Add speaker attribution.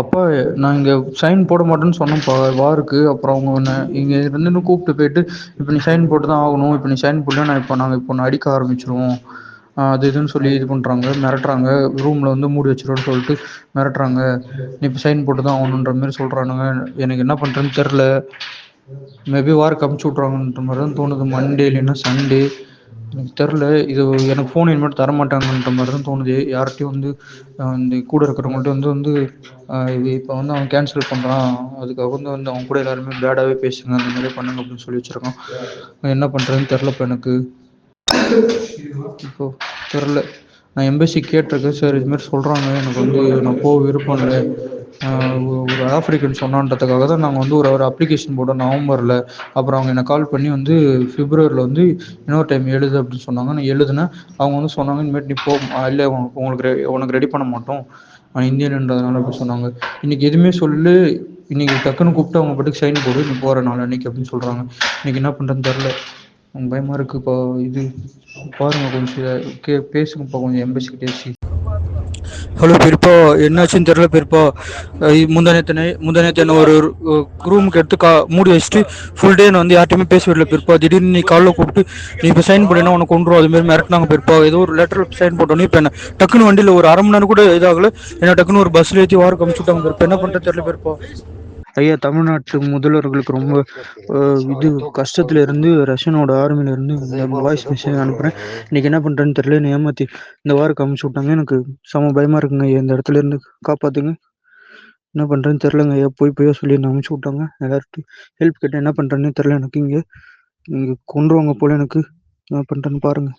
Speaker 1: அப்பா நான் இங்கே சைன் போட மாட்டேன்னு சொன்னேன்ப்பா வாருக்கு அப்புறம் அவங்க என்ன இங்கே இருந்து கூப்பிட்டு போயிட்டு இப்போ நீ சைன் போட்டு தான் ஆகணும். இப்போ நீ சைன் போடல நான் இப்போ நாங்கள் இப்போ ஒன்று அடிக்க ஆரம்பிச்சிருவோம். அது இதுன்னு சொல்லி இது பண்ணுறாங்க மிரட்டுறாங்க. ரூமில் வந்து மூடி வச்சிருவோன்னு சொல்லிட்டு மிரட்டுறாங்க. நீ இப்போ சைன் போட்டு தான் ஆகணுன்ற மாதிரி சொல்கிறானுங்க எனக்கு என்ன பண்ணுறேன்னு தெரில மேபி வார்க்கு அமுச்சு விட்றாங்கன்ற மாதிரி தான் தோணுது. மண்டே இல்லைன்னா சண்டே எனக்கு தெரில. இது எனக்கு ஃபோன் இனிமேட்டு தரமாட்டாங்கன்ற மாதிரி தான் தோணுது. யார்கிட்டையும் வந்து இந்த கூட இருக்கிறவங்கள்ட்ட வந்து வந்து இது இப்போ வந்து அவன் கேன்சல் பண்ணுறான் அதுக்காக வந்து வந்து அவங்க கூட எல்லாருமே பேடாகவே பேசுங்க அந்த மாதிரி பண்ணுங்க அப்படின்னு சொல்லி வச்சுருக்கான். என்ன பண்ணுறதுன்னு தெரில இப்போ எனக்கு. இப்போ தெரில. நான் எம்பசி கேட்டிருக்கேன் சார் இதுமாரி சொல்கிறாங்க எனக்கு வந்து நான் போக விருப்பம் இல்லை. ஒரு ஆஃப்ரிக்கன் சொன்னான்றதுக்காக தான் நாங்கள் வந்து ஒரு ஒரு அப்ளிகேஷன் போட்டோம் நவம்பரில். அப்புறம் அவங்க என்னை கால் பண்ணி வந்து பிப்ரவரியில் வந்து இன்னொரு டைம் எழுது அப்படின்னு சொன்னாங்க. நான் எழுதுனேன். அவங்க வந்து சொன்னாங்க இனிமேட்டு நீ போ இல்லை உங்களுக்கு உனக்கு ரெடி பண்ண மாட்டோம். இந்தியன்ன்றதுனால அப்படி சொன்னாங்க. இன்னைக்கு எதுவுமே சொல்லு இன்னைக்கு டக்குன்னு கூப்பிட்டு அவங்க பாட்டுக்கு சைன் போடு நீ போகிற நாள் அன்னைக்கு அப்படின்னு சொல்கிறாங்க இன்னைக்கு என்ன பண்ணுறதுன்னு தெரில பயமாக இருக்குப்பா. இது பாருங்கள் கொஞ்சம் கே பேசுங்கப்பா கொஞ்சம் எம்பசிக்கிட்டே ஹலோ பிற்போ என்னாச்சுன்னு தெரில பிற்போ. முந்தானேத்தனை முந்தானேத்து ஒரு ரூமுக்கு எடுத்து கா மூடி வச்சுட்டு ஃபுல் டே நான் வந்து யார்ட்டையுமே பேச விடல பிற்போ. திடீர்னு நீ காலைல கூப்பிட்டு நீ இப்போ சைன் பண்ணினா உனக்கு கொண்டுரும் அதுமாரி மிரட்டினாங்க பிற்போ. ஏதோ ஒரு லெட்டர் சைன் போட்டோன்னே இப்போ என்ன டக்குன்னு வண்டியில் ஒரு அரை மணி நேரம் கூட இதாகல என்ன டக்குன்னு ஒரு பஸ்ஸில் ஏற்றி வாரம் கமிச்சுட்டாங்க பிற்போ. என்ன பண்ணுறது தெரியல பிற்போ. ஐயா தமிழ்நாட்டு முதல்வர்களுக்கு ரொம்ப இது கஷ்டத்துல இருந்து ரஷ்யனோட ஆர்மில இருந்து வாய்ஸ் மெசேஜ் அனுப்புறேன். இன்னைக்கு என்ன பண்றேன்னு தெரியல என்னை ஏமாத்தி இந்த வாரம் அமுச்சு விட்டாங்க. எனக்கு செம பயமா இருக்குங்க ஐயா இந்த இடத்துல இருந்து காப்பாத்துங்க. என்ன பண்றேன்னு தெரிலங்க ஐயா போய் போய் சொல்லி என்ன அமுச்சு விட்டாங்க. எல்லார்ட்டும் ஹெல்ப் கேட்டேன். என்ன பண்றேன்னு தெரியல எனக்கு இங்க. இங்க கொண்டுருவாங்க போல எனக்கு. என்ன பண்றேன்னு பாருங்க.